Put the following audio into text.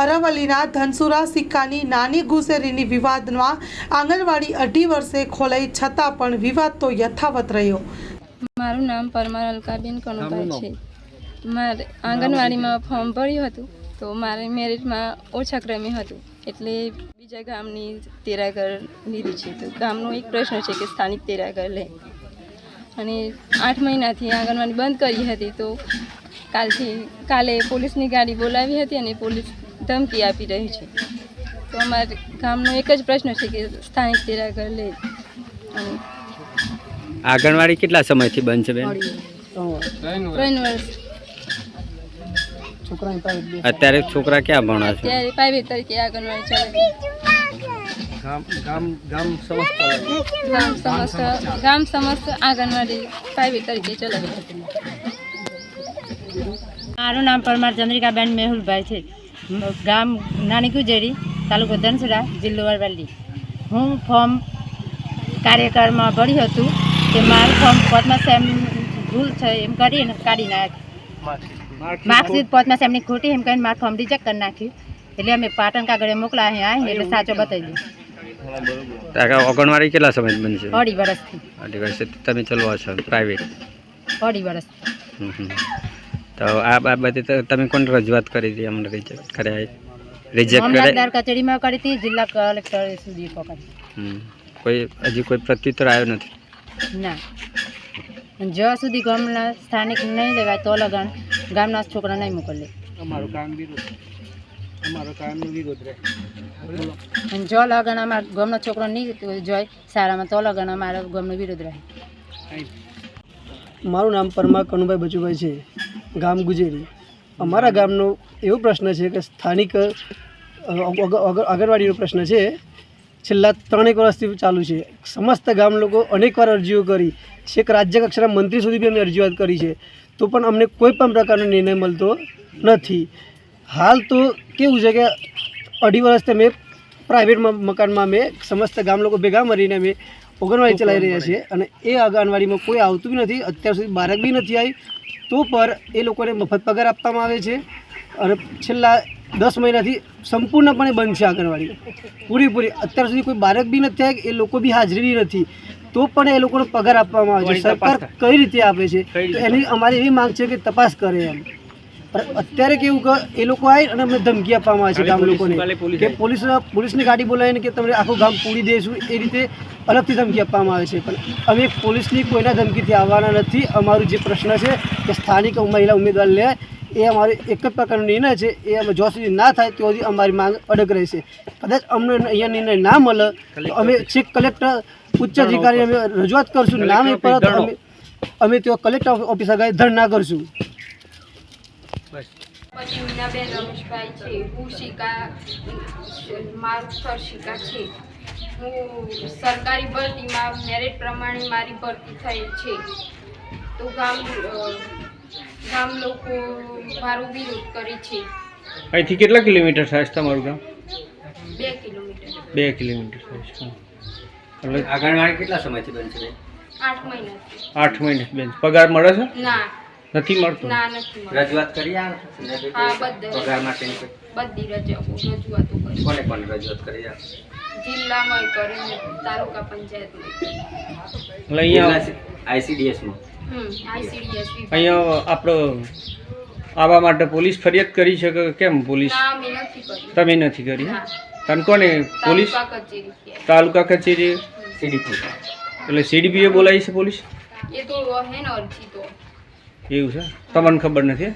અરવલ્લીના ધનસુરા સિક્કાની નાની ઘુસેરીની વિવાદમાં આંગણવાડી અઢી વર્ષે ખોલાઈ છતાં પણ વિવાદ તો યથાવત રહ્યો. મારું નામ પરમાર અલકાબેન કણુભાઈ છે. મારે આંગણવાડીમાં ફોર્મ ભર્યું હતું તો મારે મેરિટમાં ઓછા ક્રમે હતું એટલે બીજા ગામની તેરાગર લીધી છે. તો ગામનો એક પ્રશ્ન છે કે સ્થાનિક તેરાગર લે. અને આઠ મહિનાથી આંગણવાડી બંધ કરી હતી તો કાલથી કાલે પોલીસની ગાડી બોલાવી હતી અને પોલીસ ધમકી આપી રહી છે. તો અમારે ગામનો એક જ પ્રશ્ન છે કે સ્થાનિક તેરાગર લે અને આંગણવાડી કેટલા સમયથી બંધ છે બેન? ત્રણ વર્ષ. અત્યારે છોકરા ક્યાં ભણે છે? અત્યારે પ્રાઇવેટ તરીકે આંગણવાડી ચાલે છે. ગામ સમસ્ત ગામ સમસ્ત આંગણવાડી પ્રાઇવેટ તરીકે ચલાવે છે. મારું નામ પરમાર ચંદ્રિકાબેન મેહુલભાઈ છે. ગામ નાની ગુજેરી તાલુકો ધનસુરા જિલ્લો અરવલ્લી. હું ફોર્મ કાર્યક્રમમાં ભર્યું હતું કે મારું ફોર્મ પદ્મસેમ ભૂલ છે એમ કરીને કાઢી નાખ્યું માર્કશીટ પદ્મસેમની ખોટી એમ કરીને મારું ફોર્મ રિજેક્ટ કરી નાખ્યું. એટલે અમે પાટણ કાગળે મોકલા અહીં એટલે સાચો બતાવી દઉં. આંગણવાડી કેટલા સમય બનશે અઢી વર્ષથી. અઢી વર્ષથી તમે ચલાવો છો પ્રાઇવેટ અઢી વર્ષથી. તો આ બાબતે તો તમે કોણ રજૂઆત કરી હતી અમને રિજેક્ટ કર્યા રિજેક્ટ મામલતદાર કચેરીમાં કરી હતી જિલ્લા કલેક્ટર સુધી પકડી કોઈ હજી કોઈ પ્રત્યુત્તર આવ્યો નથી? ના. જ્યાં સુધી ગામના સ્થાનિક નહીં લેવાય તો લગણ ગામના છોકરા નહીં મોકલે. અને જો લગન અમારા ગામનો છોકરો નહીં જોય સારામાં તો લગન અમારા ગામનો વિરોધ રહે. મારું નામ પરમાર કનુભાઈ બચુભાઈ છે. ગામ ગુજેરી. અમારા ગામનો એવો પ્રશ્ન છે કે સ્થાનિક આંગણવાડીનો પ્રશ્ન છે. છેલ્લા ત્રણેક વર્ષથી ચાલુ છે. સમસ્ત ગામ લોકો અનેકવાર અરજીઓ કરી. છેક રાજ્ય કક્ષાના મંત્રી સુધી બી અમે રજૂઆત કરી છે. તો પણ અમને કોઈ પણ પ્રકારનો નિર્ણય મળતો નથી. હાલ તો કેવું છે કે અઢી વર્ષથી અમે પ્રાઇવેટ મકાનમાં અમે સમસ્ત ગામ લોકો ભેગા મળીને અમે આંગણવાડી ચલાવી રહ્યા છે અને એ આંગણવાડીમાં કોઈ આવતું બી નથી. અત્યાર સુધી બાળક બી નથી આવી તો પર એ લોકોને મફત પગાર આપવામાં આવે છે. અને છેલ્લા દસ મહિનાથી સંપૂર્ણપણે બંધ છે આંગણવાડી. પૂરીપૂરી. અત્યાર સુધી કોઈ બાળક બી નથી આવ્યા એ લોકો બી હાજરી બી નથી. તો પણ એ લોકોને પગાર આપવામાં આવે છે. સરકાર કઈ રીતે આપે છે? તો એની અમારી એવી માંગ છે કે તપાસ કરે એમ. અત્યારે કેવું કે એ લોકો આવી અને અમને ધમકી આપવામાં આવે છે ગામ લોકોને કે પોલીસ પોલીસની ગાડી બોલાવીને કે તમને આખું ગામ પૂરી દઈશું એ રીતે અલગથી ધમકી આપવામાં આવે છે. પણ અમે પોલીસની કોઈના ધમકીથી આવવાના નથી. અમારું જે પ્રશ્ન છે કે સ્થાનિક મહિલા ઉમેદવાર લે એ અમારો એક જ પ્રકારનો નિર્ણય છે. એ અમે જો સુધી ના થાય તો સુધી અમારી માંગ અડગ રહેશે. કદાચ અમને અહીંયા નિર્ણય ના મળે તો અમે છેક કલેક્ટર ઉચ્ચ અધિકારી અમે રજૂઆત કરશું. નામ એ પરત અમે અમે તેઓ કલેક્ટર ઓફિસ આગળ ધરણા કરશું. પછી મીનાબેન રમેશભાઈ છે હું શિકા મારું સ્થળ શિકા છે. હું સરકારી ભરતીમાં મેરિટ પ્રમાણે મારી ભરતી થઈ છે. તો ગામ ગામ લોકો મારો વિરોધ કરે છે. અહીંથી કેટલા કિલોમીટર થાય છે તમારું ગામ? બે કિલોમીટર. બે કિલોમીટર થાય છે એટલે આંગણવાડી કેટલા સમયથી બંધ છે આઠ મહિના આઠ મહિના બેન પગાર મળે છે? ના. નથી મળતું. ના નથી. રજૂઆત કરી આ હા બધે. પગાર માટેની બધી રજૂઆતો કરી. કોને કોને રજૂઆત કરી આ? જિલ્લામાં કરીને તાલુકા પંચાયતમાં. હમ આઈસીડીએસ અહીંયા આપણો આવવા માટે પોલીસ ફરિયાદ કરી છે કે કેમ પોલીસ? ના મેં નથી કર્યું તમે નથી કરી? તને કોને? પોલીસ? તાલુકા કચેરી તાલુકા કચેરી? સીડીપી. એટલે સીડીપીએ બોલાવી છે પોલીસ? એ તો હે ને અરજી તો. એવું છે? તમને ખબર નથી?